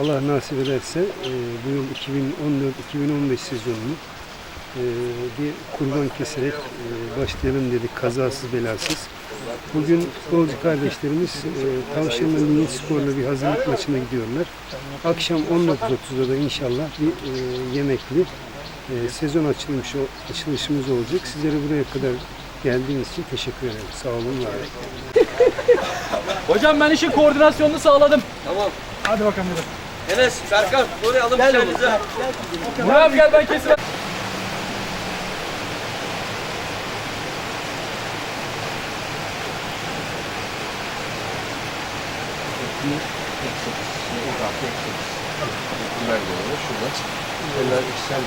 Allah nasip ederse e, bu yıl 2014-2015 sezonunu e, bir kurban keserek e, başlayalım dedik kazasız belasız. Bugün futbolcu kardeşlerimiz e, Tavşanlı Milli Spor'la bir hazırlık maçına gidiyorlar. Akşam 19.30'da da inşallah bir e, yemekli e, sezon açılmış açılışımız olacak. Sizlere buraya kadar geldiğiniz için teşekkür ederim. Sağ olun, var olun. Hocam ben işin koordinasyonunu sağladım. Tamam. Hadi bakalım dedim. Enes, Serkan, buraya alın bıçağınızı. Murat gel ben kesin.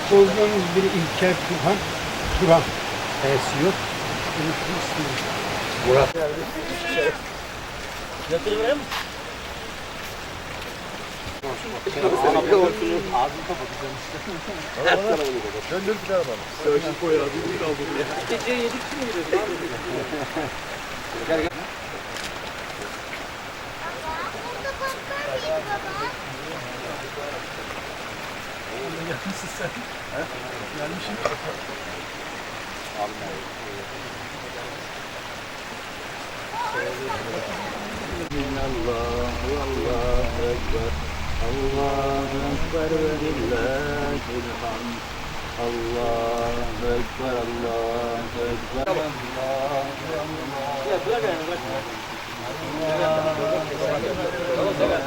Futbolcumuz biri İlker Turhan. Turan. T'si yok. Unuttum ismini. Döndür bir daha bana. Sörçün koy abi. Bir kaldı. Gece yedik mi gidelim abi? Gel gel. Gelmişsin sen. He? Gelmişsin. Abi Allah, Allah, Ekber. Allahu Ekber ve lillahil hamd. Allahu Ekber, Allahu Ekber. Tamam. Ya bırak yani bırak. Tamam tamam.